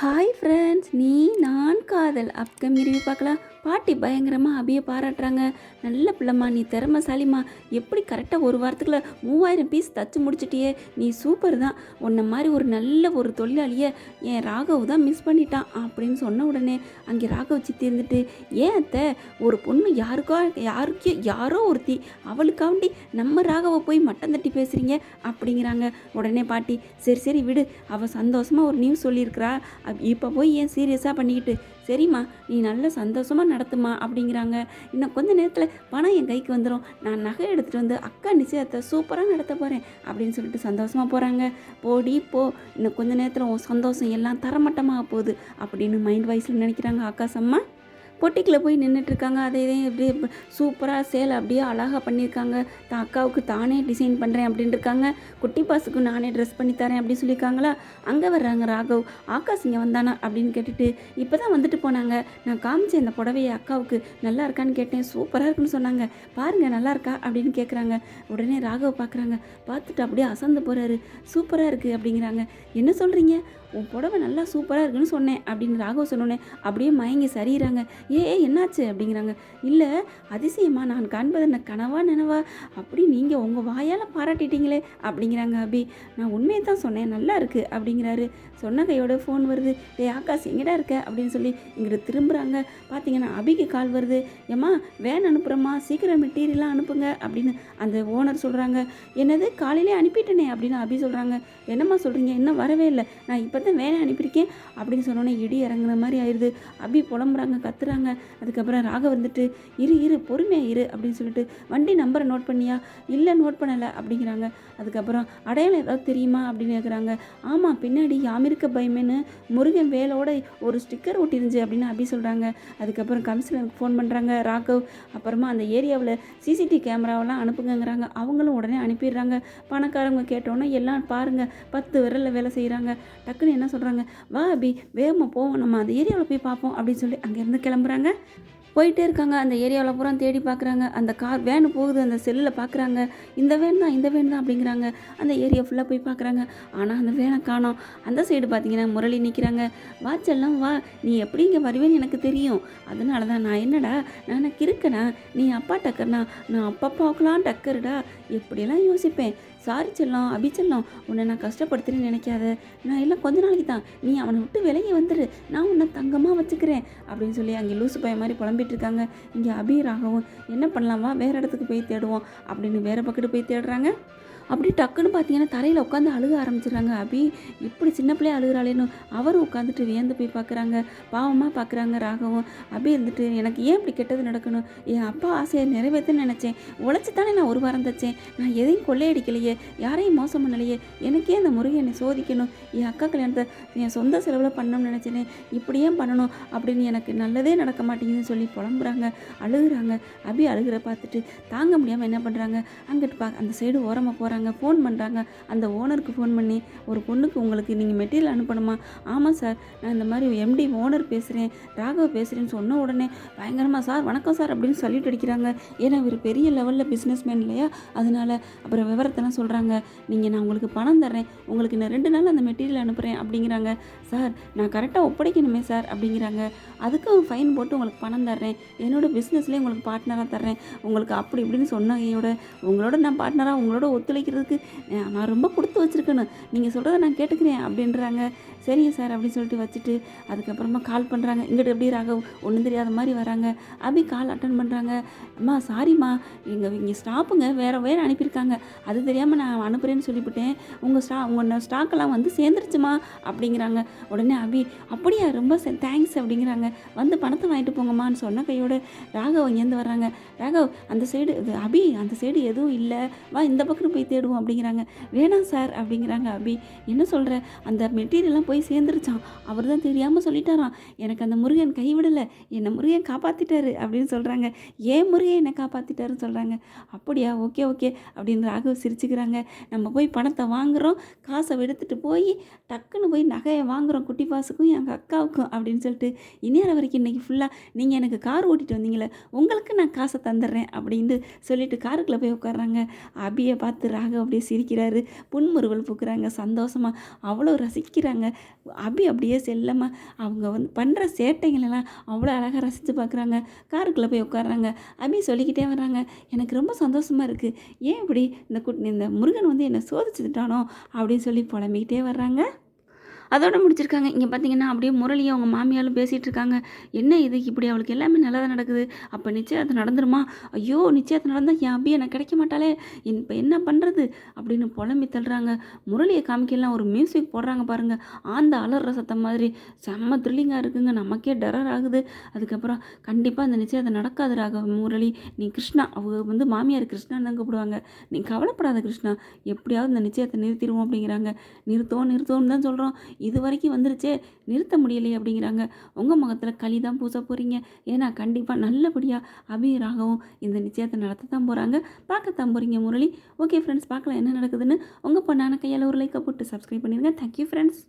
Hi friends நீ நான் காதல். அப்கமிங் ரிவ்யூ பார்க்கலாம். பாட்டி பயங்கரமாக அபியை பாராட்டுறாங்க. நல்ல பிள்ளைம்மா நீ திறமைசாலிம்மா. எப்படி கரெக்டாக ஒரு வாரத்துக்குள்ள மூவாயிரம் பீஸ் தச்சு முடிச்சிட்டியே? நீ சூப்பர் தான். உன்னை மாதிரி ஒரு நல்ல ஒரு தொழிலாளியை என் ராகவ் தான் மிஸ் பண்ணிட்டான் அப்படின்னு சொன்ன உடனே அங்கே ராகவ் சித்தி இருந்துட்டு ஏன் அத்தை ஒரு பொண்ணு யாருக்கோ யாருக்கோ யாரோ ஒருத்தி அவளுக்காண்டி நம்ம ராகவை போய் மட்டம் தட்டி பேசுகிறீங்க அப்படிங்கிறாங்க. உடனே பாட்டி சரி சரி விடு. அவள் சந்தோஷமாக ஒரு நியூஸ் சொல்லியிருக்கிறா. இப்போ போய் ஏன் சீரியஸாக பண்ணிக்கிட்டு சரிம்மா நீ நல்ல சந்தோஷமாக நடத்துமா அப்படிங்கிறாங்க. இன்னும் கொஞ்ச நேரத்தில் பணம் என் கைக்கு வந்துடும் நான் நகை எடுத்துகிட்டு வந்து அக்கா நிச்சயத்தை சூப்பராக நடத்த போகிறேன் அப்படின்னு சொல்லிட்டு சந்தோஷமாக போகிறாங்க போடி போ. இன்னும் கொஞ்ச நேரத்தில் உன் சந்தோஷம் எல்லாம் தரமட்டமாக போகுது அப்படின்னு மைண்ட் வாய்ஸில் நினைக்கிறாங்க ஆகாசம்மா பொட்டிக்கில் போய் நின்றுட்டுருக்காங்க. அதை இதையும் இப்படி சூப்பராக சேலை அப்படியே அழகாக பண்ணியிருக்காங்க. தான் அக்காவுக்கு தானே டிசைன் பண்ணுறேன் அப்படின்னு இருக்காங்க குட்டி பாசுக்கு நானே ட்ரெஸ் பண்ணி தரேன் அப்படின்னு சொல்லியிருக்காங்களா? அங்கே வர்றாங்க ராகவ். ஆகாஷ் இங்கே வந்தானா அப்படின்னு கேட்டுட்டு இப்போ தான் வந்துட்டு போனாங்க. நான் காமிச்சேன் இந்த புடவையை அக்காவுக்கு நல்லா இருக்கான்னு கேட்டேன். சூப்பராக இருக்குன்னு சொன்னாங்க. பாருங்கள் நல்லா இருக்கா? அப்படின்னு கேட்குறாங்க உடனே ராகவ் பார்க்குறாங்க பார்த்துட்டு அப்படியே அசந்து போகிறாரு சூப்பராக இருக்குது அப்படிங்கிறாங்க. என்ன சொல்கிறீங்க உன் புடவை நல்லா சூப்பராக இருக்குன்னு சொன்னேன் அப்படின்னு ராகவ் சொன்னோன்னே அப்படியே மயங்கி சரியிறாங்க. ஏ ஏ, என்னாச்சு? அப்படிங்கிறாங்க. இல்லை அதிசயமா நான் காண்பது என்ன கனவா நினவா? அப்படி நீங்கள் உங்கள் வாயால் பாராட்டிட்டீங்களே அப்படிங்கிறாங்க அபி. நான் உண்மையை தான் சொன்னேன் நல்லா இருக்குது அப்படிங்கிறாரு. சொன்ன கையோட ஃபோன் வருது. டே ஆகாஷ் எங்கடா இருக்க? அப்படின்னு சொல்லி இங்கிட்ட திரும்புகிறாங்க பார்த்தீங்கன்னா அபிக்கு கால் வருது. ஏம்மா வேன் அனுப்புகிறோம்மா சீக்கிரம் மெட்டீரியல்லாம் அனுப்புங்க அப்படின்னு அந்த ஓனர் சொல்கிறாங்க என்னது காலையிலே அனுப்பிட்டேனே அப்படின்னு அபி சொல்கிறாங்க என்னம்மா சொல்கிறீங்க இன்னும் வரவே இல்லை. நான் இப்போ தான் வேலை அனுப்பியிருக்கேன் அப்படின்னு சொன்னோன்னே இடி இறங்குன மாதிரி ஆயிடுது அப்படி புலம்புறாங்க கத்துறாங்க. அதுக்கப்புறம் ராக வந்துட்டு இரு இரு பொறுமையாக இரு அப்படின்னு சொல்லிட்டு வண்டி நம்பரை நோட் பண்ணியா? இல்லை நோட் பண்ணலை அப்படிங்கிறாங்க. அதுக்கப்புறம் அடையாளம் ஏதாவது தெரியுமா அப்படின்னு கேட்குறாங்க ஆமாம் பின்னாடி யாமிருக்க பயமேன்னு முருகன் வேலோட ஒரு ஸ்டிக்கர் ஒட்டிருந்துச்சு அப்படின்னு அப்படி சொல்கிறாங்க அதுக்கப்புறம் கமிஷனருக்கு ஃபோன் பண்ணுறாங்க ராகவ். அப்புறமா அந்த ஏரியாவில் சிசிடிவி கேமராவெல்லாம் அனுப்புங்கங்கிறாங்க. அவங்களும் உடனே அனுப்பிடுறாங்க. பணக்காரங்க கேட்டோன்னே எல்லாம் பாருங்கள் பத்து விரலில் வேலை செய்கிறாங்க டக்குன்னு என்ன சொல்கிறாங்க வா அபி வேகமாக போவோம் நம்ம அந்த ஏரியாவில் போய் பார்ப்போம் அப்படின்னு சொல்லி அங்கேருந்து கிளம்புறாங்க. போயிட்டே இருக்காங்க. அந்த ஏரியாவில் பூரா தேடி பார்க்குறாங்க அந்த கார் வேனு போகுது. அந்த செல்லில் பார்க்குறாங்க இந்த வேன் தான் இந்த வேன் தான் அப்படிங்கிறாங்க. அந்த ஏரியா ஃபுல்லாக போய் பார்க்குறாங்க ஆனால் அந்த வேனை காணோம். அந்த சைடு பார்த்தீங்கன்னா முரளி நிற்கிறாங்க வா செல்லம் வா. நீ எப்படி இங்கே வருவேன்னு எனக்கு தெரியும். அதனால தான் நான் என்னடா நான் கிறுக்கனா? நீ அப்பா டக்கர்னா? நான் அப்பப்பாவுக்கெலாம் டக்கருடா? எப்படியெல்லாம் யோசிப்பேன்? சாரி செல்லம் அபி செல்லம். உன்னை நான் கஷ்டப்படுத்துறேன்னு நினைக்காத. நான் எல்லாம் கொஞ்ச நாளைக்கு தான் நீ அவனை விட்டு விலகி வந்துடு நான் உன்னை தங்கமாக வச்சுக்கிறேன். அப்படின்னு சொல்லி அங்கே லூசு பையன் மாதிரி புலம்பி இருக்காங்க இங்கே அபி ராகவும் என்ன பண்ணலாமா? வேறு இடத்துக்கு போய் தேடுவோம். அப்படின்னு வேறு பக்கத்து போய் தேடுறாங்க. அப்படி டக்குன்னு பார்த்தீங்கன்னா தரையில் உட்காந்து அழுக ஆரம்பிச்சிடுறாங்க அபி. இப்படி சின்ன பிள்ளைய அழுகிறாளேன்னு அவரும் உட்காந்துட்டு வியந்து போய் பார்க்குறாங்க. பாவமாக பார்க்குறாங்க ராகவும். அபி இருந்துட்டு எனக்கு ஏன் இப்படி கெட்டது நடக்கணும்? என் அப்பா ஆசையை நிறைவேற்றுன்னு நினச்சேன். உழைச்சி தானே நான் ஒரு வாரம் தச்சேன். நான் எதையும் கொள்ளையடிக்கலையே. யாரையும் மோசம் பண்ணலையே. எனக்கே அந்த முருகன் என்னை சோதிக்கணும். என் அக்கா கல்யாணத்தை என் சொந்த செலவில் பண்ணணும்னு நினச்சேனே. இப்படி ஏன் பண்ணணும்? அப்படின்னு எனக்கு நல்லதே நடக்க மாட்டேங்குதுன்னு சொல்லி புலம்புறாங்க அழுகுறாங்க. அபி அழுகிற பார்த்துட்டு தாங்க முடியாமல் என்ன பண்ணுறாங்க அங்கிட்டு பா அந்த சைடு ஓரமாக போகிறாங்க ஃபோன் பண்ணுறாங்க அந்த ஓனருக்கு ஃபோன் பண்ணி ஒரு பொண்ணுக்கு உங்களுக்கு நீங்கள் மெட்டீரியல் அனுப்பணுமா? ஆமாம் சார் நான் இந்த மாதிரி எம்டி ஓனர் பேசுகிறேன் ராகவ் பேசுகிறேன்னு சொன்ன உடனே பயங்கரமாக சார் வணக்கம் சார் அப்படின்னு சொல்லிட்டு அடிக்கிறாங்க. ஏன்னா இவர் பெரிய லெவலில் பிஸ்னஸ் மேன் இல்லையா? அதனால் அப்புறம் விவரத்தெல்லாம் சொல்கிறாங்க நீங்கள் நான் உங்களுக்கு பணம் தர்றேன். உங்களுக்கு நான் ரெண்டு நாள் அந்த மெட்டீரியல் அனுப்புகிறேன் அப்படிங்கிறாங்க. சார் நான் கரெக்டாக ஒப்படைக்கணுமே சார் அப்படிங்கிறாங்க. அதுக்கும் ஃபைன் போட்டு உங்களுக்கு பணம் தர்றேன். என்னோட பிஸ்னஸ்லேயே உங்களுக்கு பார்ட்னராக தர்றேன். உங்களுக்கு அப்படி இப்படின்னு சொன்னகையோட உங்களோட நான் பார்ட்னராக உங்களோட ஒத்துழைக்க அஹ், நான் ரொம்ப கொடுத்து வச்சுருக்கணும். நீங்கள் சொல்கிறத நான் கேட்டுக்கிறேன் அப்படின்றாங்க. சரிங்க சார் அப்படின்னு சொல்லிட்டு வச்சுட்டு அதுக்கப்புறமா கால் பண்ணுறாங்க இங்கிட்ட எப்படி ராகவ்? ஒன்றும் தெரியாத மாதிரி வராங்க. அபி கால் அட்டன் பண்ணுறாங்க அம்மா சாரிம்மா எங்கள் இங்கே ஸ்டாப்புங்க வேறு வேறு அனுப்பியிருக்காங்க. அது தெரியாமல் நான் அனுப்புகிறேன்னு சொல்லிவிட்டேன். உங்கள் ஸ்டா உங்கள் ஸ்டாக்கெல்லாம் வந்து சேர்ந்துருச்சுமா? அப்படிங்கிறாங்க. உடனே அபி அப்படியா ரொம்ப தேங்க்ஸ் அப்படிங்கிறாங்க. வந்து பணத்தை வாங்கிட்டு போங்கம்மான்னு சொன்ன கையோட ராகவ் இங்கேருந்து வர்றாங்க. ராகவ் அந்த சைடு இது அபி அந்த சைடு எதுவும் இல்லை. வா இந்த பக்கம் போய் தேடுவோம் அப்படிங்கிறாங்க. வேணாம் சார் அப்படிங்கிறாங்க அபி. என்ன சொல்கிற அந்த மெட்டீரியல்லாம் போய் சேர்ந்துருச்சான் அவர் தான் தெரியாமல் சொல்லிட்டாராம். எனக்கு அந்த முருகன் கைவிடலை. என்னை முருகன் காப்பாற்றிட்டாரு அப்படின்னு சொல்கிறாங்க ஏன் முருகன் என்னை காப்பாற்றிட்டாருன்னு சொல்கிறாங்க அப்படியா ஓகே ஓகே அப்படின்னு ராகவ் சிரிச்சுக்கிறாங்க. நம்ம போய் பணத்தை வாங்குகிறோம் காசை எடுத்துகிட்டு போய் டக்குன்னு போய் நகையை வாங்குகிறோம் குட்டி பாசுக்கும் எங்கள் அக்காவுக்கும் அப்படின்னு சொல்லிட்டு இந்நேரம் வரைக்கும் இன்றைக்கி ஃபுல்லாக நீங்கள் எனக்கு கார் ஓட்டிட்டு வந்தீங்களே உங்களுக்கு நான் காசை தந்துடுறேன் அப்படின்னு சொல்லிட்டு காருக்குள்ளே போய் உட்காடுறாங்க அபியை பார்த்து ராக அழகாக அப்படியே சிரிக்கிறாரு. புன்முறுவல் பூக்குறாங்க சந்தோஷமாக அவ்வளோ ரசிக்கிறாங்க. அபி அப்படியே செல்லமாக அவங்க வந்து பண்ணுற சேட்டைங்களெல்லாம் அவ்வளோ அழகாக ரசித்து பார்க்குறாங்க காருக்குள்ளே போய் உட்காடுறாங்க அபி சொல்லிக்கிட்டே வர்றாங்க எனக்கு ரொம்ப சந்தோஷமாக இருக்குது ஏன் இப்படி இந்த குட் இந்த முருகன் வந்து என்னை சோதிச்சுட்டானோ அப்படின்னு சொல்லி புலம்பிக்கிட்டே வர்றாங்க. அதோட முடிச்சிருக்காங்க. இங்கே பார்த்தீங்கன்னா அப்படியே முரளியும் அவங்க மாமியாலும் பேசிகிட்டு இருக்காங்க என்ன இது? இப்படி அவளுக்கு எல்லாமே நல்லதாக நடக்குது. அப்போ நிச்சயத்தை நடந்துருமா? ஐயோ நிச்சயத்தை நடந்தால் என் அப்படியே எனக்கு கிடைக்க மாட்டாளே. இப்போ என்ன பண்ணுறது அப்படின்னு புலம்பி தள்ளுறாங்க. முரளியை காமிக்கலாம் ஒரு மியூசிக் போடுறாங்க பாருங்கள் ஆந்த அலற சத்தம் மாதிரி. செம்ம த்ரில்லிங்காக இருக்குங்க. நமக்கே டெரர் ஆகுது. அதுக்கப்புறம் கண்டிப்பாக அந்த நிச்சயத்தை நடக்காது ராக முரளி. நீ கிருஷ்ணா. அவங்க வந்து மாமியார் கிருஷ்ணான்னு தான் கூப்பிடுவாங்க. நீ கவலைப்படாத கிருஷ்ணா. எப்படியாவது இந்த நிச்சயத்தை நிறுத்திடுவோம் அப்படிங்கிறாங்க. நிறுத்தோம் நிறுத்தோம்னு தான் சொல்கிறோம் இது வரைக்கும் வந்துருச்சே நிறுத்த முடியலையே அப்படிங்கிறாங்க. உங்கள் முகத்தில் களி தான் பூச போகிறீங்க ஏன்னா கண்டிப்பாக நல்லபடியாக அபீராகவும் இந்த நிச்சயத்தை நடத்த தான் போகிறாங்க பார்க்க தான் போகிறீங்க முரளி. ஓகே ஃப்ரெண்ட்ஸ் பார்க்கலாம் என்ன நடக்குதுன்னு. உங்கள் பொண்ணான கையால் ஒரு லைக்கை போட்டு சப்ஸ்கிரைப் பண்ணிடுங்க தேங்க்யூ ஃப்ரெண்ட்ஸ்